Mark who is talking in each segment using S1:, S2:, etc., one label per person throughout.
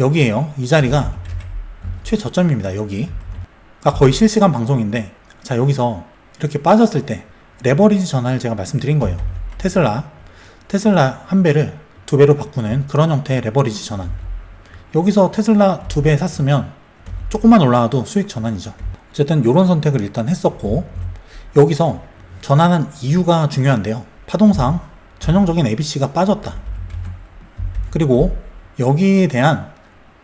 S1: 여기에요. 이 자리가 최저점입니다. 여기. 가 거의 실시간 방송인데 자 여기서 이렇게 빠졌을 때 레버리지 전환을 제가 말씀드린 거예요. 테슬라 테슬라 한 배를 두 배로 바꾸는 그런 형태의 레버리지 전환. 여기서 테슬라 두 배 샀으면 조금만 올라와도 수익 전환이죠. 어쨌든 이런 선택을 일단 했었고 여기서 전환한 이유가 중요한데요. 파동상 전형적인 ABC가 빠졌다. 그리고 여기에 대한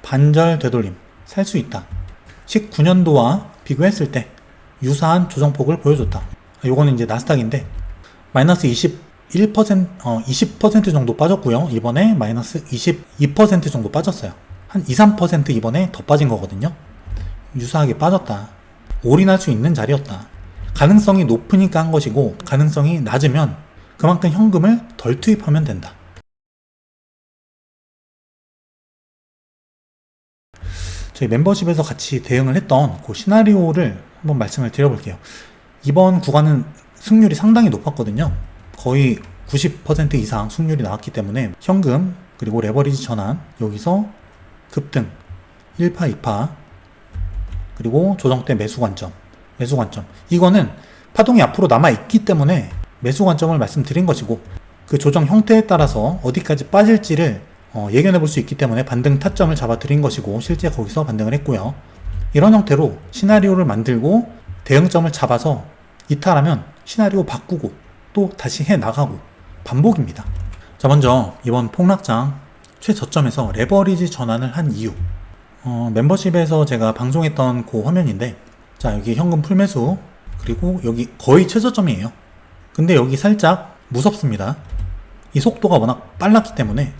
S1: 반절 되돌림 살 수 있다. 19년도와 비교했을 때 유사한 조정폭을 보여줬다. 요거는 이제 나스닥인데 마이너스 21% 어, 20% 정도 빠졌고요. 이번에 마이너스 22% 정도 빠졌어요. 한 2, 3% 이번에 더 빠진 거거든요. 유사하게 빠졌다. 올인할 수 있는 자리였다. 가능성이 높으니까 한 것이고 가능성이 낮으면 그만큼 현금을 덜 투입하면 된다. 저희 멤버십에서 같이 대응을 했던 그 시나리오를 한번 말씀을 드려볼게요. 이번 구간은 승률이 상당히 높았거든요. 거의 90% 이상 승률이 나왔기 때문에 현금 그리고 레버리지 전환 여기서 급등 1파 2파 그리고 조정 때 매수 관점 매수 관점 이거는 파동이 앞으로 남아 있기 때문에 매수 관점을 말씀드린 것이고 그 조정 형태에 따라서 어디까지 빠질지를 어, 예견해 볼 수 있기 때문에 반등 타점을 잡아 드린 것이고 실제 거기서 반등을 했고요. 이런 형태로 시나리오를 만들고 대응점을 잡아서 이탈하면 시나리오 바꾸고 또 다시 해 나가고 반복입니다. 자 먼저 이번 폭락장 최저점에서 레버리지 전환을 한 이유 어, 멤버십에서 제가 방송했던 그 화면인데 자 여기 현금 풀매수 그리고 여기 거의 최저점이에요. 근데 여기 살짝 무섭습니다. 이 속도가 워낙 빨랐기 때문에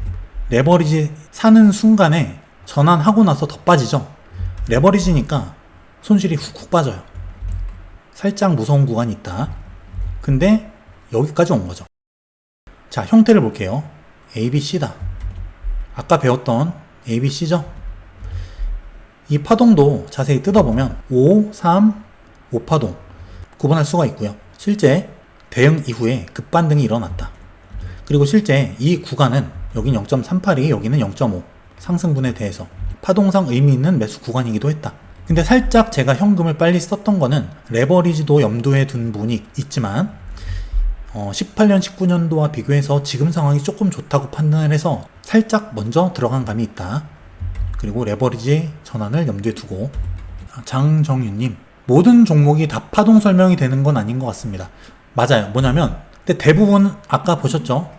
S1: 레버리지 사는 순간에 전환하고 나서 더 빠지죠. 레버리지니까 손실이 훅훅 빠져요. 살짝 무서운 구간이 있다. 근데 여기까지 온 거죠. 자, 형태를 볼게요. ABC다. 아까 배웠던 ABC죠? 이 파동도 자세히 뜯어보면 5, 3, 5파동 구분할 수가 있고요. 실제 대응 이후에 급반등이 일어났다. 그리고 실제 이 구간은 여긴 0.38이 여기는 0.5 상승분에 대해서 파동상 의미 있는 매수 구간이기도 했다. 근데 살짝 제가 현금을 빨리 썼던 거는 레버리지도 염두에 둔 부분이 있지만 어, 18년, 19년도와 비교해서 지금 상황이 조금 좋다고 판단을 해서 살짝 먼저 들어간 감이 있다. 그리고 레버리지 전환을 염두에 두고 아, 장정윤님 모든 종목이 다 파동 설명이 되는 건 아닌 것 같습니다. 맞아요. 뭐냐면 근데 대부분 아까 보셨죠?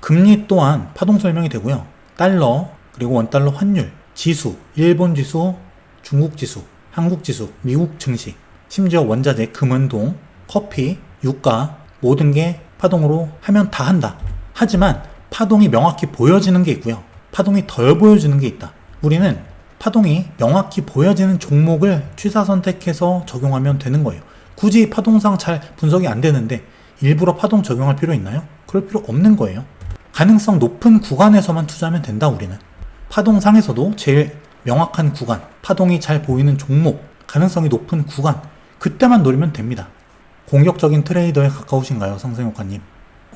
S1: 금리 또한 파동 설명이 되고요. 달러 그리고 원달러 환율, 지수, 일본 지수, 중국 지수, 한국 지수, 미국 증시, 심지어 원자재, 금은동, 커피, 유가 모든 게 파동으로 하면 다 한다. 하지만 파동이 명확히 보여지는 게 있고요. 파동이 덜 보여지는 게 있다. 우리는 파동이 명확히 보여지는 종목을 취사 선택해서 적용하면 되는 거예요. 굳이 파동상 잘 분석이 안 되는데 일부러 파동 적용할 필요 있나요? 그럴 필요 없는 거예요. 가능성 높은 구간에서만 투자하면 된다, 우리는. 파동상에서도 제일 명확한 구간, 파동이 잘 보이는 종목, 가능성이 높은 구간, 그때만 노리면 됩니다. 공격적인 트레이더에 가까우신가요, 상승효과님?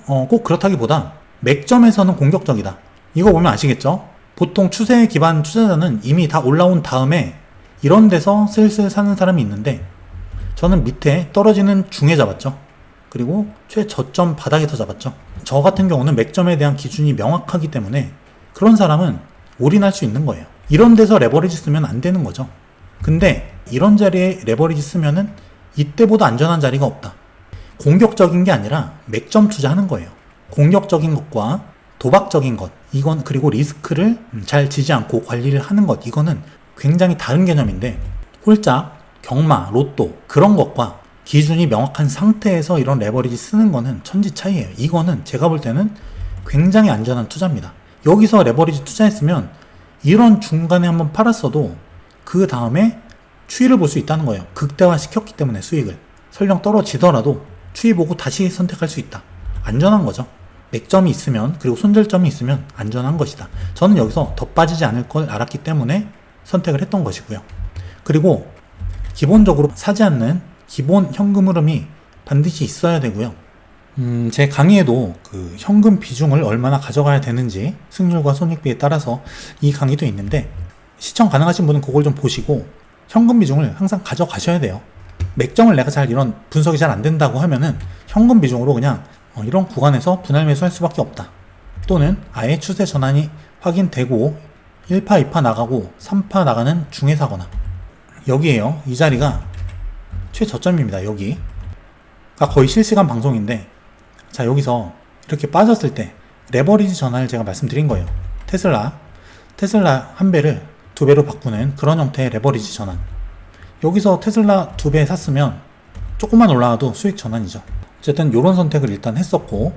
S1: 어, 꼭 그렇다기보다 맥점에서는 공격적이다. 이거 보면 아시겠죠? 보통 추세에 기반 투자자는 이미 다 올라온 다음에 이런 데서 슬슬 사는 사람이 있는데 저는 밑에 떨어지는 중에 잡았죠. 그리고 최저점 바닥에서 잡았죠. 저 같은 경우는 맥점에 대한 기준이 명확하기 때문에 그런 사람은 올인할 수 있는 거예요. 이런 데서 레버리지 쓰면 안 되는 거죠. 근데 이런 자리에 레버리지 쓰면은 이때보다 안전한 자리가 없다. 공격적인 게 아니라 맥점 투자하는 거예요. 공격적인 것과 도박적인 것, 이건 그리고 리스크를 잘 지지 않고 관리를 하는 것, 이거는 굉장히 다른 개념인데 홀짝, 경마, 로또 그런 것과 기준이 명확한 상태에서 이런 레버리지 쓰는 거는 천지 차이예요. 이거는 제가 볼 때는 굉장히 안전한 투자입니다. 여기서 레버리지 투자했으면 이런 중간에 한번 팔았어도 그 다음에 추이를 볼 수 있다는 거예요. 극대화 시켰기 때문에 수익을. 설령 떨어지더라도 추이 보고 다시 선택할 수 있다. 안전한 거죠. 맥점이 있으면 그리고 손절점이 있으면 안전한 것이다. 저는 여기서 더 빠지지 않을 걸 알았기 때문에 선택을 했던 것이고요. 그리고 기본적으로 사지 않는 기본 현금 흐름이 반드시 있어야 되고요. 음, 제 강의에도 그 현금 비중을 얼마나 가져가야 되는지 승률과 손익비에 따라서 이 강의도 있는데 시청 가능하신 분은 그걸 좀 보시고 현금 비중을 항상 가져가셔야 돼요. 맥점을 내가 잘 이런 분석이 잘 안 된다고 하면은 현금 비중으로 그냥 어, 이런 구간에서 분할 매수할 수밖에 없다. 또는 아예 추세 전환이 확인되고 1파, 2파 나가고 3파 나가는 중에 사거나 여기에요. 이 자리가 최저점입니다. 여기. 아, 거의 실시간 방송인데 자 여기서 이렇게 빠졌을 때 레버리지 전환을 제가 말씀드린 거예요. 테슬라 테슬라 한 배를 두 배로 바꾸는 그런 형태의 레버리지 전환. 여기서 테슬라 두 배 샀으면 조금만 올라와도 수익 전환이죠. 어쨌든 이런 선택을 일단 했었고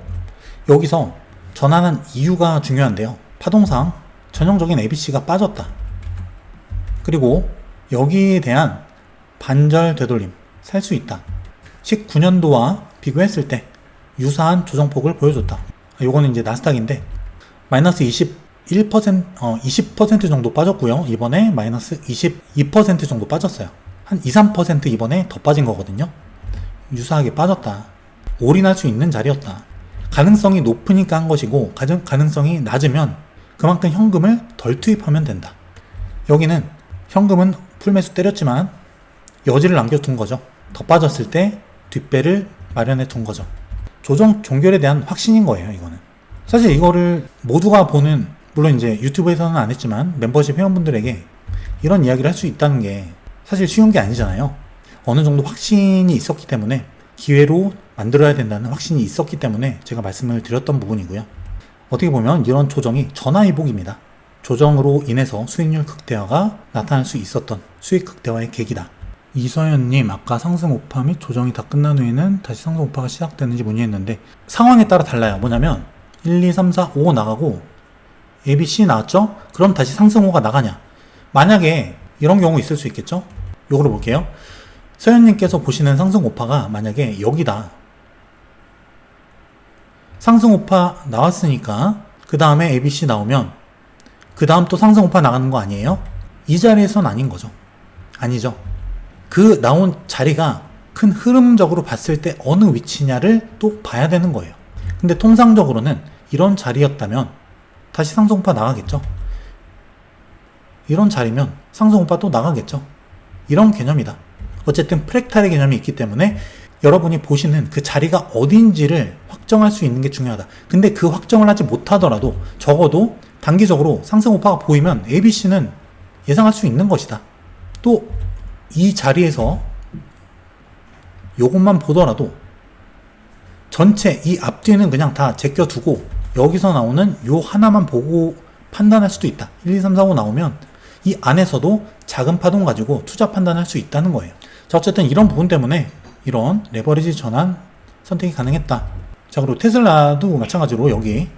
S1: 여기서 전환한 이유가 중요한데요. 파동상 전형적인 ABC가 빠졌다. 그리고 여기에 대한 반절 되돌림 살 수 있다. 19년도와 비교했을 때 유사한 조정폭을 보여줬다. 아, 요거는 이제 나스닥인데 마이너스 21% 어, 20% 정도 빠졌고요. 이번에 마이너스 22% 정도 빠졌어요. 한 2, 3% 이번에 더 빠진 거거든요. 유사하게 빠졌다. 올인할 수 있는 자리였다. 가능성이 높으니까 한 것이고 가능, 가능성이 낮으면 그만큼 현금을 덜 투입하면 된다. 여기는 현금은 풀매수 때렸지만 여지를 남겨둔 거죠. 더 빠졌을 때 뒷배를 마련해 둔 거죠. 조정 종결에 대한 확신인 거예요, 이거는. 사실 이거를 모두가 보는, 물론 이제 유튜브에서는 안 했지만 멤버십 회원분들에게 이런 이야기를 할 수 있다는 게 사실 쉬운 게 아니잖아요. 어느 정도 확신이 있었기 때문에 기회로 만들어야 된다는 확신이 있었기 때문에 제가 말씀을 드렸던 부분이고요. 어떻게 보면 이런 조정이 전화위복입니다. 조정으로 인해서 수익률 극대화가 나타날 수 있었던 수익 극대화의 계기다. 이서연님, 아까 상승 오파 및 조정이 다 끝난 후에는 다시 상승 오파가 시작되는지 문의했는데 상황에 따라 달라요. 뭐냐면 1, 2, 3, 4, 5 나가고 A, B, C 나왔죠? 그럼 다시 상승 5가 나가냐? 만약에 이런 경우 있을 수 있겠죠? 요거를 볼게요. 서현님께서 보시는 상승 오파가 만약에 여기다. 상승 오파 나왔으니까 그 다음에 ABC 나오면 그 다음 또 상승 오파 나가는 거 아니에요? 이 자리에선 아닌 거죠. 아니죠. 그 나온 자리가 큰 흐름적으로 봤을 때 어느 위치냐를 또 봐야 되는 거예요. 근데 통상적으로는 이런 자리였다면 다시 상승 오파 나가겠죠. 이런 자리면 상승 오빠 또 나가겠죠. 이런 개념이다. 어쨌든 프랙탈의 개념이 있기 때문에 여러분이 보시는 그 자리가 어딘지를 확정할 수 있는 게 중요하다. 근데 그 확정을 하지 못하더라도 적어도 단기적으로 상승 오파가 보이면 ABC는 예상할 수 있는 것이다. 또 이 자리에서 요것만 보더라도 전체 이 앞뒤는 그냥 다 제껴두고 여기서 나오는 요 하나만 보고 판단할 수도 있다. 1, 2, 3, 4, 5 나오면 이 안에서도 작은 파동 가지고 투자 판단할 수 있다는 거예요. 자, 어쨌든 이런 부분 때문에 이런 레버리지 전환 선택이 가능했다. 자, 그리고 테슬라도 마찬가지로 여기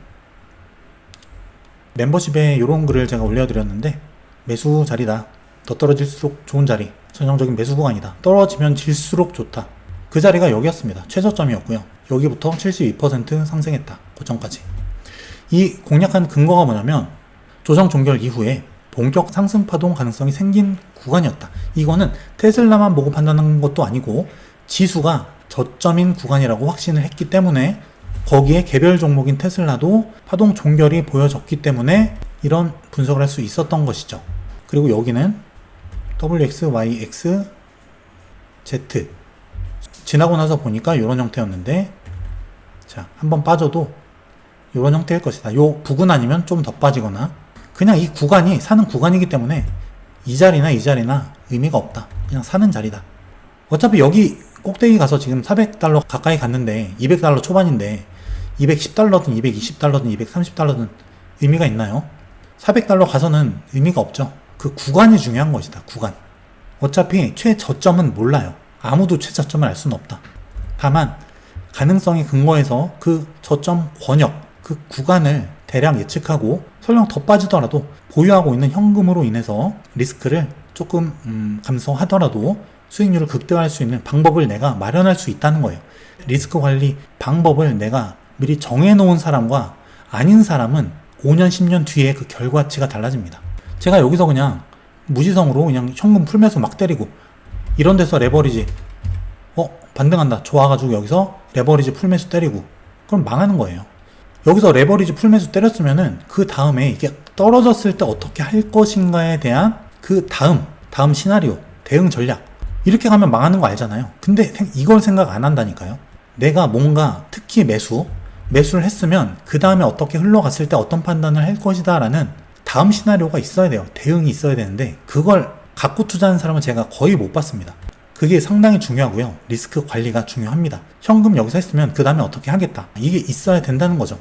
S1: 멤버십에 이런 글을 제가 올려드렸는데 매수 자리다. 더 떨어질수록 좋은 자리. 전형적인 매수 구간이다. 떨어지면 질수록 좋다. 그 자리가 여기였습니다. 최저점이었고요. 여기부터 72% 상승했다. 고점까지. 이 공략한 근거가 뭐냐면 조정 종결 이후에 본격 상승 파동 가능성이 생긴 구간이었다. 이거는 테슬라만 보고 판단한 것도 아니고 지수가 저점인 구간이라고 확신을 했기 때문에 거기에 개별 종목인 테슬라도 파동 종결이 보여졌기 때문에 이런 분석을 할 수 있었던 것이죠. 그리고 여기는 WX, YX, Z 지나고 나서 보니까 이런 형태였는데 자 한번 빠져도 이런 형태일 것이다. 요 부근 아니면 좀 더 빠지거나 그냥 이 구간이 사는 구간이기 때문에 이 자리나 이 자리나 의미가 없다. 그냥 사는 자리다. 어차피 여기 꼭대기 가서 지금 400달러 가까이 갔는데 200달러 초반인데 210달러든 220달러든 230달러든 의미가 있나요? 400달러 가서는 의미가 없죠. 그 구간이 중요한 것이다. 구간. 어차피 최저점은 몰라요. 아무도 최저점을 알 수는 없다. 다만 가능성에 근거해서 그 저점 권역, 그 구간을 대략 예측하고 설령 더 빠지더라도 보유하고 있는 현금으로 인해서 리스크를 조금 음, 감소하더라도 수익률을 극대화할 수 있는 방법을 내가 마련할 수 있다는 거예요. 리스크 관리 방법을 내가 미리 정해놓은 사람과 아닌 사람은 5년, 10년 뒤에 그 결과치가 달라집니다. 제가 여기서 그냥 무지성으로 그냥 현금 풀면서 막 때리고 이런 데서 레버리지 어 반등한다 좋아가지고 여기서 레버리지 풀매수 때리고 그럼 망하는 거예요 여기서 레버리지 풀매수 때렸으면은 그 다음에 이게 떨어졌을 때 어떻게 할 것인가에 대한 그 다음 다음 시나리오 대응 전략 이렇게 가면 망하는 거 알잖아요. 근데 생- 이걸 생각 안 한다니까요. 내가 뭔가 특히 매수 매수를 했으면 그 다음에 어떻게 흘러갔을 때 어떤 판단을 할 것이다 라는 다음 시나리오가 있어야 돼요. 대응이 있어야 되는데 그걸 갖고 투자하는 사람은 제가 거의 못 봤습니다. 그게 상당히 중요하고요. 리스크 관리가 중요합니다. 현금 여기서 했으면 그 다음에 어떻게 하겠다. 이게 있어야 된다는 거죠.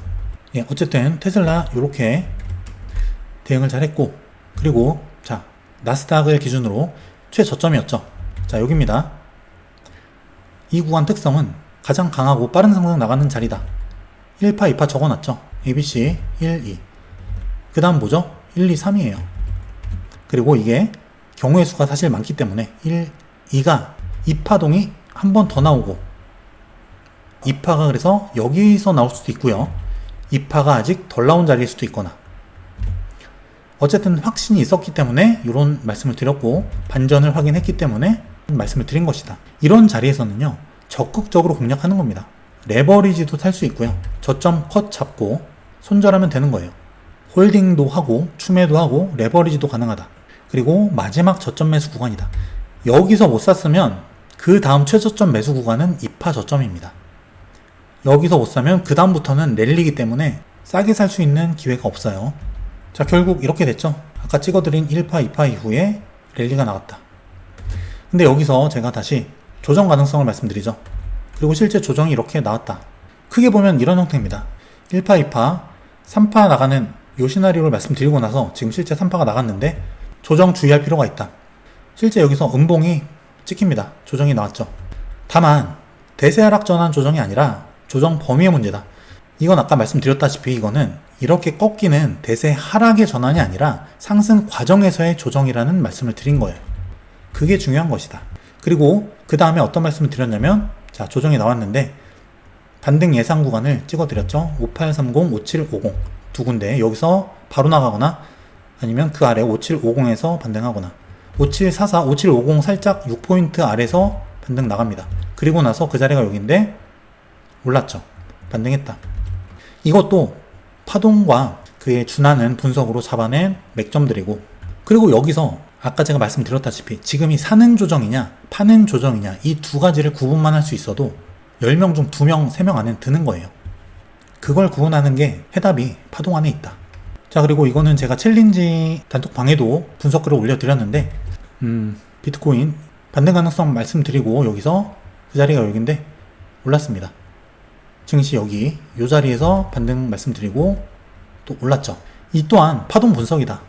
S1: 예, 어쨌든 테슬라 이렇게 대응을 잘 했고 그리고 자 나스닥을 기준으로 최저점이었죠. 자 여기입니다. 이 구간 특성은 가장 강하고 빠른 상승 나가는 자리다. 1파, 2파 적어놨죠. ABC 1, 2. 그 다음 뭐죠? 1, 2, 3이에요. 그리고 이게 경우의 수가 사실 많기 때문에 1, 2가 2파동이 한 번 더 나오고 2파가 그래서 여기서 나올 수도 있고요. 2파가 아직 덜 나온 자리일 수도 있거나 어쨌든 확신이 있었기 때문에 이런 말씀을 드렸고 반전을 확인했기 때문에 말씀을 드린 것이다. 이런 자리에서는요 적극적으로 공략하는 겁니다. 레버리지도 살수 있고요. 저점 컷 잡고 손절하면 되는 거예요. 홀딩도 하고 추매도 하고 레버리지도 가능하다. 그리고 마지막 저점 매수 구간이다. 여기서 못 샀으면 그 다음 최저점 매수 구간은 2파 저점입니다. 여기서 못 사면 그 다음부터는 랠리기 때문에 싸게 살 수 있는 기회가 없어요. 자 결국 이렇게 됐죠. 아까 찍어드린 1파, 2파 이후에 랠리가 나왔다. 근데 여기서 제가 다시 조정 가능성을 말씀드리죠. 그리고 실제 조정이 이렇게 나왔다. 크게 보면 이런 형태입니다. 1파, 2파, 3파 나가는 요 시나리오를 말씀드리고 나서 지금 실제 3파가 나갔는데 조정 주의할 필요가 있다. 실제 여기서 음봉이 찍힙니다. 조정이 나왔죠. 다만 대세 하락 전환 조정이 아니라 조정 범위의 문제다. 이건 아까 말씀드렸다시피 이거는 이렇게 꺾이는 대세 하락의 전환이 아니라 상승 과정에서의 조정이라는 말씀을 드린 거예요. 그게 중요한 것이다. 그리고 그 다음에 어떤 말씀을 드렸냐면 자 조정이 나왔는데 반등 예상 구간을 찍어드렸죠. 5830, 5750 두 군데 여기서 바로 나가거나 아니면 그 아래 5750에서 반등하거나 5744, 5750 살짝 6포인트 아래서 반등 나갑니다. 그리고 나서 그 자리가 여기인데 올랐죠. 반등했다. 이것도 파동과 그에 준하는 분석으로 잡아낸 맥점들이고 그리고 여기서 아까 제가 말씀드렸다시피 지금이 사는 조정이냐 파는 조정이냐 이 두 가지를 구분만 할 수 있어도 10명 중 2명, 3명 안에 드는 거예요. 그걸 구분하는 게 해답이 파동 안에 있다. 자 그리고 이거는 제가 챌린지 단톡방에도 분석글을 올려드렸는데 음, 비트코인 반등 가능성 말씀드리고 여기서 그 자리가 여기인데 올랐습니다. 증시 여기 이 자리에서 반등 말씀드리고 또 올랐죠. 이 또한 파동 분석이다.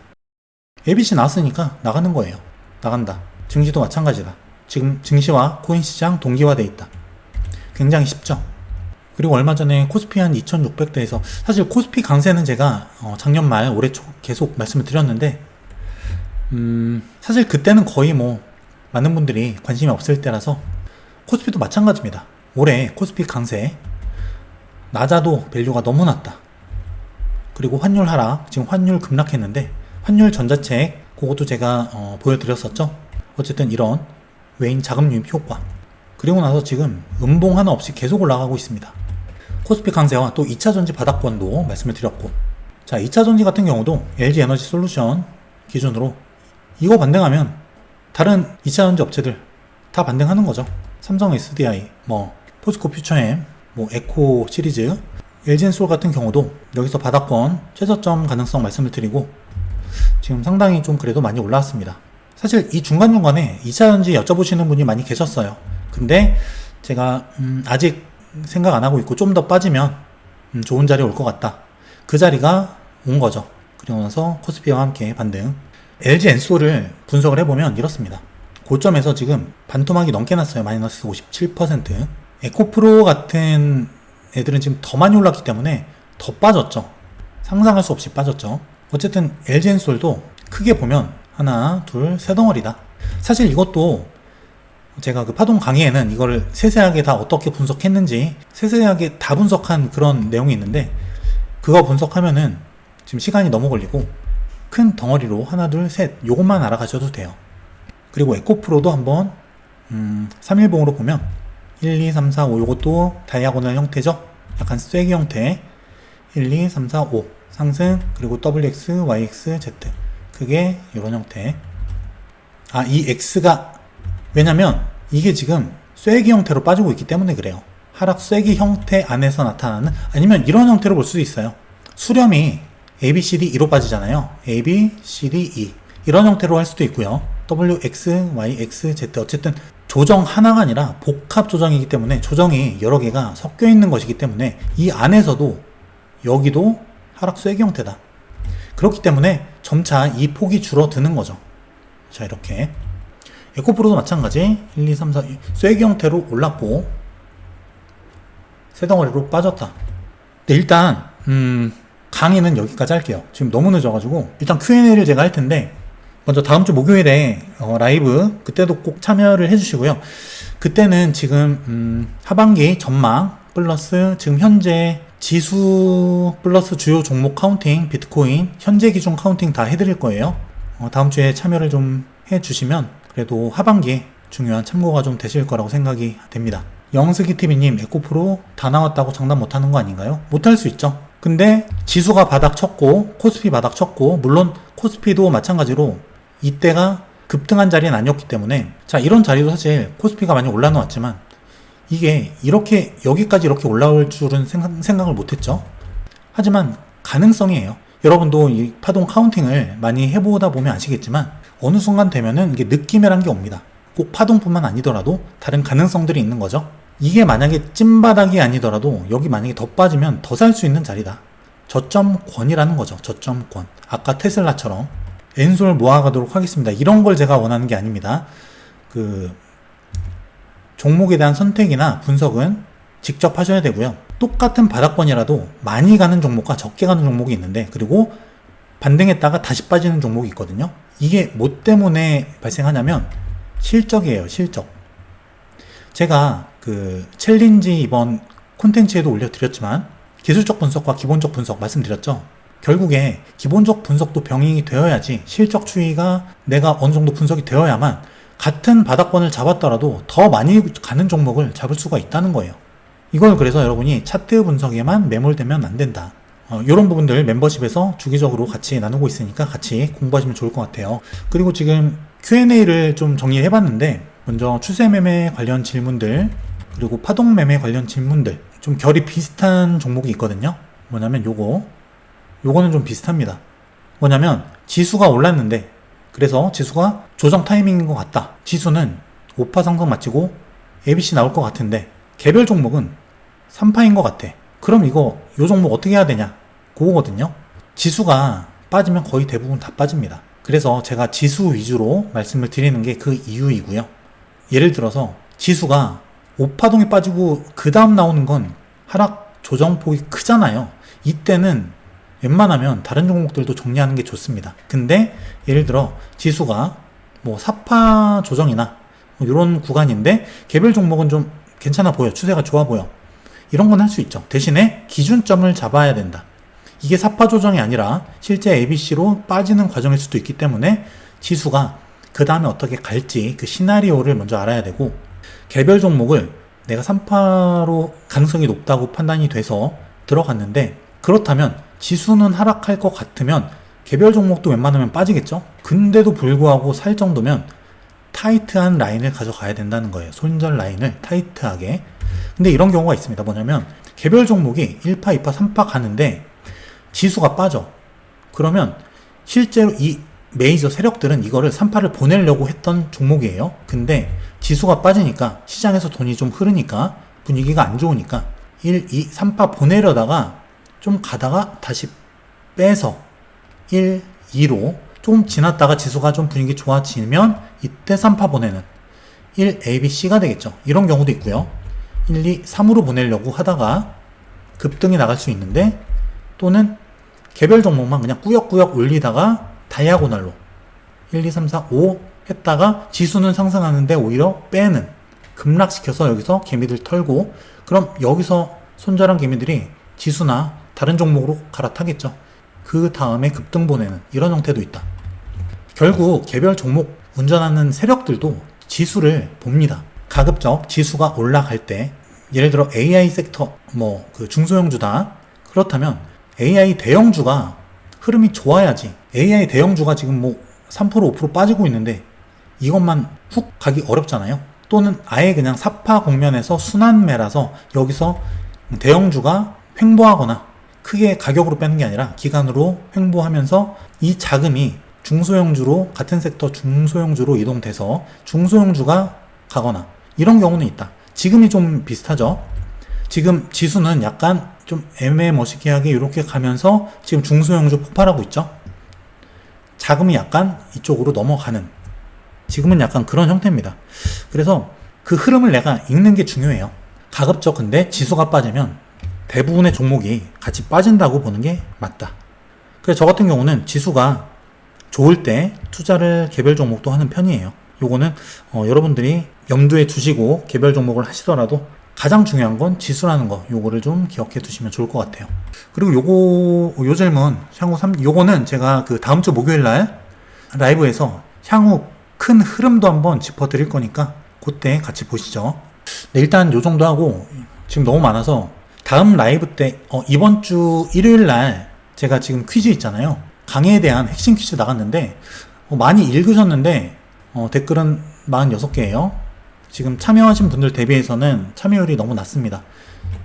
S1: ABC 나왔으니까 나가는 거예요. 나간다. 증시도 마찬가지다. 지금 증시와 코인 시장 동기화돼 있다. 굉장히 쉽죠. 그리고 얼마 전에 코스피 한 2600대에서 사실 코스피 강세는 제가 어, 작년 말 올해 초 계속 말씀을 드렸는데 음, 사실 그때는 거의 뭐 많은 분들이 관심이 없을 때라서 코스피도 마찬가지입니다. 올해 코스피 강세 낮아도 밸류가 너무 낮다. 그리고 환율 하락, 지금 환율 급락했는데 환율 전자책 그것도 제가 어, 보여드렸었죠. 어쨌든 이런 외인 자금 유입 효과. 그리고 나서 지금 음봉 하나 없이 계속 올라가고 있습니다. 코스피 강세와 또 2차 전지 바닥권도 말씀을 드렸고 자 2차 전지 같은 경우도 LG 에너지 솔루션 기준으로 이거 반등하면 다른 2차 전지 업체들 다 반등하는 거죠. 삼성 SDI, 뭐 포스코 퓨처엠, 뭐 에코 시리즈, LG엔솔 같은 경우도 여기서 바닥권 최저점 가능성 말씀을 드리고 지금 상당히 좀 그래도 많이 올라왔습니다. 사실 이 중간중간에 2차 전지 여쭤보시는 분이 많이 계셨어요. 근데 제가 음, 아직 생각 안 하고 있고 좀 더 빠지면 음, 좋은 자리 올 것 같다. 그 자리가 온 거죠. 그리고 나서 코스피와 함께 반등. LG 엔솔을 분석을 해보면 이렇습니다. 고점에서 지금 반토막이 넘게 났어요. 마이너스 57%. 에코프로 같은 애들은 지금 더 많이 올랐기 때문에 더 빠졌죠. 상상할 수 없이 빠졌죠. 어쨌든 LG 엔솔도 크게 보면 하나, 둘, 세 덩어리다. 사실 이것도 제가 그 파동 강의에는 이걸 세세하게 다 어떻게 분석했는지 세세하게 다 분석한 그런 내용이 있는데 그거 분석하면은 지금 시간이 너무 걸리고 큰 덩어리로 하나 둘 셋 요것만 알아가셔도 돼요. 그리고 에코프로도 한번 음, 3일봉으로 보면 1, 2, 3, 4, 5 요것도 다이아고널 형태죠. 약간 쐐기 형태 1, 2, 3, 4, 5 상승 그리고 WX, YX, Z 그게 이런 형태 아 이 X가 왜냐면 이게 지금 쐐기 형태로 빠지고 있기 때문에 그래요 하락 쐐기 형태 안에서 나타나는 아니면 이런 형태로 볼 수도 있어요 수렴이 A, B, C, D, E로 빠지잖아요 A, B, C, D, E 이런 형태로 할 수도 있고요 W, X, Y, X, Z 어쨌든 조정 하나가 아니라 복합 조정이기 때문에 조정이 여러 개가 섞여 있는 것이기 때문에 이 안에서도 여기도 하락 쐐기 형태다. 그렇기 때문에 점차 이 폭이 줄어드는 거죠. 자, 이렇게. 에코프로도 마찬가지. 1, 2, 3, 4, 쐐기 형태로 올랐고, 세 덩어리로 빠졌다. 근데 일단, 음, 강의는 여기까지 할게요. 지금 너무 늦어가지고, 일단 Q&A를 제가 할 텐데, 먼저 다음 주 목요일에 어, 라이브 그때도 꼭 참여를 해주시고요. 그때는 지금 음, 하반기 전망 플러스 지금 현재 지수 플러스 주요 종목 카운팅 비트코인 현재 기준 카운팅 다 해드릴 거예요. 어, 다음 주에 참여를 좀 해주시면 그래도 하반기에 중요한 참고가 좀 되실 거라고 생각이 됩니다. 영스기 TV님 에코프로 다 나왔다고 장담 못하는 거 아닌가요? 못할 수 있죠. 근데 지수가 바닥 쳤고 코스피 바닥 쳤고 물론 코스피도 마찬가지로 이때가 급등한 자리는 아니었기 때문에 자 이런 자리도 사실 코스피가 많이 올라놓았지만 이게 이렇게 여기까지 이렇게 올라올 줄은 생각, 생각을 못했죠 하지만 가능성이에요 여러분도 이 파동 카운팅을 많이 해보다 보면 아시겠지만 어느 순간 되면은 이게 느낌이란 게 옵니다 꼭 파동뿐만 아니더라도 다른 가능성들이 있는 거죠 이게 만약에 찐바닥이 아니더라도 여기 만약에 더 빠지면 더 살 수 있는 자리다 저점권이라는 거죠 저점권 아까 테슬라처럼 엔솔 모아가도록 하겠습니다. 이런 걸 제가 원하는 게 아닙니다. 그 종목에 대한 선택이나 분석은 직접 하셔야 되고요. 똑같은 바닥권이라도 많이 가는 종목과 적게 가는 종목이 있는데 그리고 반등했다가 다시 빠지는 종목이 있거든요. 이게 뭐 때문에 발생하냐면 실적이에요. 실적. 제가 그 챌린지 이번 콘텐츠에도 올려드렸지만 기술적 분석과 기본적 분석 말씀드렸죠. 결국에 기본적 분석도 병행이 되어야지 실적 추이가 내가 어느 정도 분석이 되어야만 같은 바닥권을 잡았더라도 더 많이 가는 종목을 잡을 수가 있다는 거예요. 이걸 그래서 여러분이 차트 분석에만 매몰되면 안 된다. 어, 이런 부분들 멤버십에서 주기적으로 같이 나누고 있으니까 같이 공부하시면 좋을 것 같아요. 그리고 지금 Q&A를 좀 정리해 봤는데 먼저 추세 매매 관련 질문들 그리고 파동 매매 관련 질문들 좀 결이 비슷한 종목이 있거든요. 뭐냐면 요거 요거는 좀 비슷합니다. 뭐냐면 지수가 올랐는데 그래서 지수가 조정 타이밍인 것 같다. 지수는 5파 상승 마치고 ABC 나올 것 같은데 개별 종목은 3파인 것 같아. 그럼 이거 요 종목 어떻게 해야 되냐? 그거거든요. 지수가 빠지면 거의 대부분 다 빠집니다. 그래서 제가 지수 위주로 말씀을 드리는 게 그 이유이고요. 예를 들어서 지수가 5파동이 빠지고 그 다음 나오는 건 하락 조정폭이 크잖아요. 이때는 웬만하면 다른 종목들도 정리하는 게 좋습니다. 근데 예를 들어 지수가 뭐 사파 조정이나 뭐 이런 구간인데 개별 종목은 좀 괜찮아 보여. 추세가 좋아 보여. 이런 건 할 수 있죠. 대신에 기준점을 잡아야 된다. 이게 사파 조정이 아니라 실제 ABC로 빠지는 과정일 수도 있기 때문에 지수가 그 다음에 어떻게 갈지 그 시나리오를 먼저 알아야 되고 개별 종목을 내가 3파로 가능성이 높다고 판단이 돼서 들어갔는데 그렇다면 지수는 하락할 것 같으면 개별 종목도 웬만하면 빠지겠죠? 근데도 불구하고 살 정도면 타이트한 라인을 가져가야 된다는 거예요. 손절 라인을 타이트하게. 근데 이런 경우가 있습니다. 뭐냐면 개별 종목이 1파, 2파, 3파 가는데 지수가 빠져. 그러면 실제로 이 메이저 세력들은 이거를 3파를 보내려고 했던 종목이에요. 근데 지수가 빠지니까 시장에서 돈이 좀 흐르니까 분위기가 안 좋으니까 1, 2, 3파 보내려다가 좀 가다가 다시 빼서 1, 2로 좀 지났다가 지수가 좀 분위기 좋아지면 이때 3파 보내는 1, A, B, C가 되겠죠. 이런 경우도 있고요. 1, 2, 3으로 보내려고 하다가 급등이 나갈 수 있는데 또는 개별 종목만 그냥 꾸역꾸역 올리다가 다이아고날로 1, 2, 3, 4, 5 했다가 지수는 상승하는데 오히려 빼는 급락시켜서 여기서 개미들 털고 그럼 여기서 손절한 개미들이 지수나 다른 종목으로 갈아타겠죠. 그 다음에 급등 보내는 이런 형태도 있다. 결국 개별 종목 운전하는 세력들도 지수를 봅니다. 가급적 지수가 올라갈 때 예를 들어 AI 섹터 뭐 그 중소형주다 그렇다면 AI 대형주가 흐름이 좋아야지. AI 대형주가 지금 뭐 3% 5% 빠지고 있는데 이것만 훅 가기 어렵잖아요. 또는 아예 그냥 사파 국면에서 순환매라서 여기서 대형주가 횡보하거나 크게 가격으로 빼는 게 아니라 기간으로 횡보하면서 이 자금이 중소형주로 같은 섹터 중소형주로 이동돼서 중소형주가 가거나 이런 경우는 있다. 지금이 좀 비슷하죠. 지금 지수는 약간 좀 애매머시기하게 이렇게 가면서 지금 중소형주 폭발하고 있죠. 자금이 약간 이쪽으로 넘어가는 지금은 약간 그런 형태입니다. 그래서 그 흐름을 내가 읽는 게 중요해요. 가급적 근데 지수가 빠지면 대부분의 종목이 같이 빠진다고 보는 게 맞다. 그래서 저 같은 경우는 지수가 좋을 때 투자를 개별 종목도 하는 편이에요. 요거는 어, 여러분들이 염두에 두시고 개별 종목을 하시더라도 가장 중요한 건 지수라는 거 요거를 좀 기억해 두시면 좋을 것 같아요. 그리고 요거 요 질문 향후 3 요거는 제가 그 다음 주 목요일 날 라이브에서 향후 큰 흐름도 한번 짚어 드릴 거니까 그때 같이 보시죠. 네, 일단 요 정도 하고 지금 너무 많아서 다음 라이브 때 어, 이번 주 일요일 날 제가 지금 퀴즈 있잖아요. 강의에 대한 핵심 퀴즈 나갔는데 어, 많이 읽으셨는데 어, 댓글은 46개예요. 지금 참여하신 분들 대비해서는 참여율이 너무 낮습니다.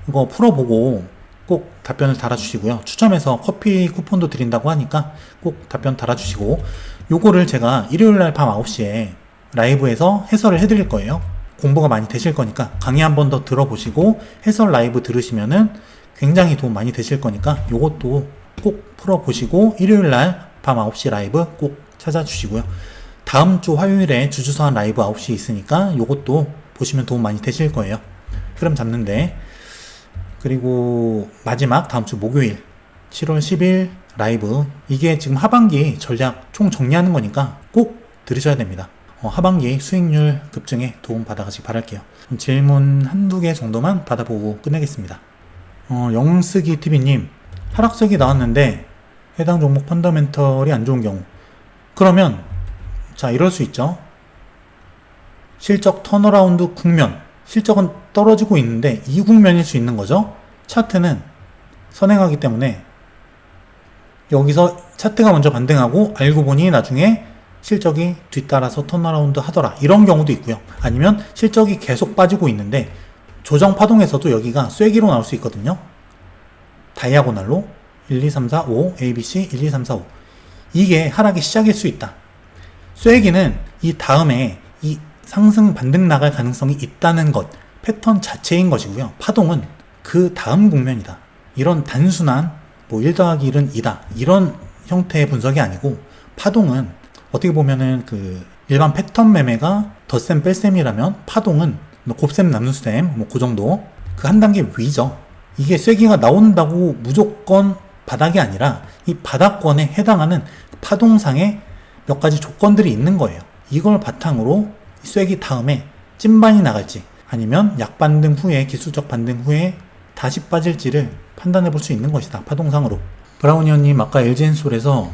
S1: 이거 풀어보고 꼭 답변을 달아주시고요. 추첨해서 커피 쿠폰도 드린다고 하니까 꼭 답변 달아주시고 요거를 제가 일요일 날 밤 9시에 라이브에서 해설을 해드릴 거예요. 공부가 많이 되실 거니까 강의 한 번 더 들어보시고 해설 라이브 들으시면은 굉장히 도움 많이 되실 거니까 요것도 꼭 풀어보시고 일요일 날 밤 9시 라이브 꼭 찾아주시고요. 다음 주 화요일에 주주서한 라이브 9시 있으니까 요것도 보시면 도움 많이 되실 거예요. 흐름 잡는데. 그리고 마지막 다음 주 목요일 7월 10일 라이브 이게 지금 하반기 전략 총 정리하는 거니까 꼭 들으셔야 됩니다. 어, 하반기 수익률 급증에 도움 받아가시기 바랄게요. 질문 한두 개 정도만 받아보고 끝내겠습니다. 어, 영쓰기 TV님 하락세기 나왔는데 해당 종목 펀더멘털이 안 좋은 경우 그러면 자 이럴 수 있죠. 실적 턴어라운드 국면 실적은 떨어지고 있는데 이 국면일 수 있는 거죠. 차트는 선행하기 때문에 여기서 차트가 먼저 반등하고 알고 보니 나중에 실적이 뒤따라서 턴어라운드 하더라. 이런 경우도 있고요. 아니면 실적이 계속 빠지고 있는데 조정 파동에서도 여기가 쐐기로 나올 수 있거든요. 다이아고날로 1, 2, 3, 4, 5, A, B, C, 1, 2, 3, 4, 5. 이게 하락의 시작일 수 있다. 쐐기는 이 다음에 이 상승 반등 나갈 가능성이 있다는 것, 패턴 자체인 것이고요. 파동은 그 다음 국면이다. 이런 단순한 뭐1 더하기 1은 2다. 이런 형태의 분석이 아니고 파동은 어떻게 보면은 그 일반 패턴 매매가 덧셈 뺄셈이라면 파동은 뭐 곱셈 남수셈 뭐 그 정도 그 한 단계 위죠. 이게 쐐기가 나온다고 무조건 바닥이 아니라 이 바닥권에 해당하는 파동상의 몇 가지 조건들이 있는 거예요. 이걸 바탕으로 쐐기 다음에 찐반이 나갈지 아니면 약 반등 후에 기술적 반등 후에 다시 빠질지를 판단해 볼 수 있는 것이다. 파동상으로. 브라우니언님 아까 LG엔솔에서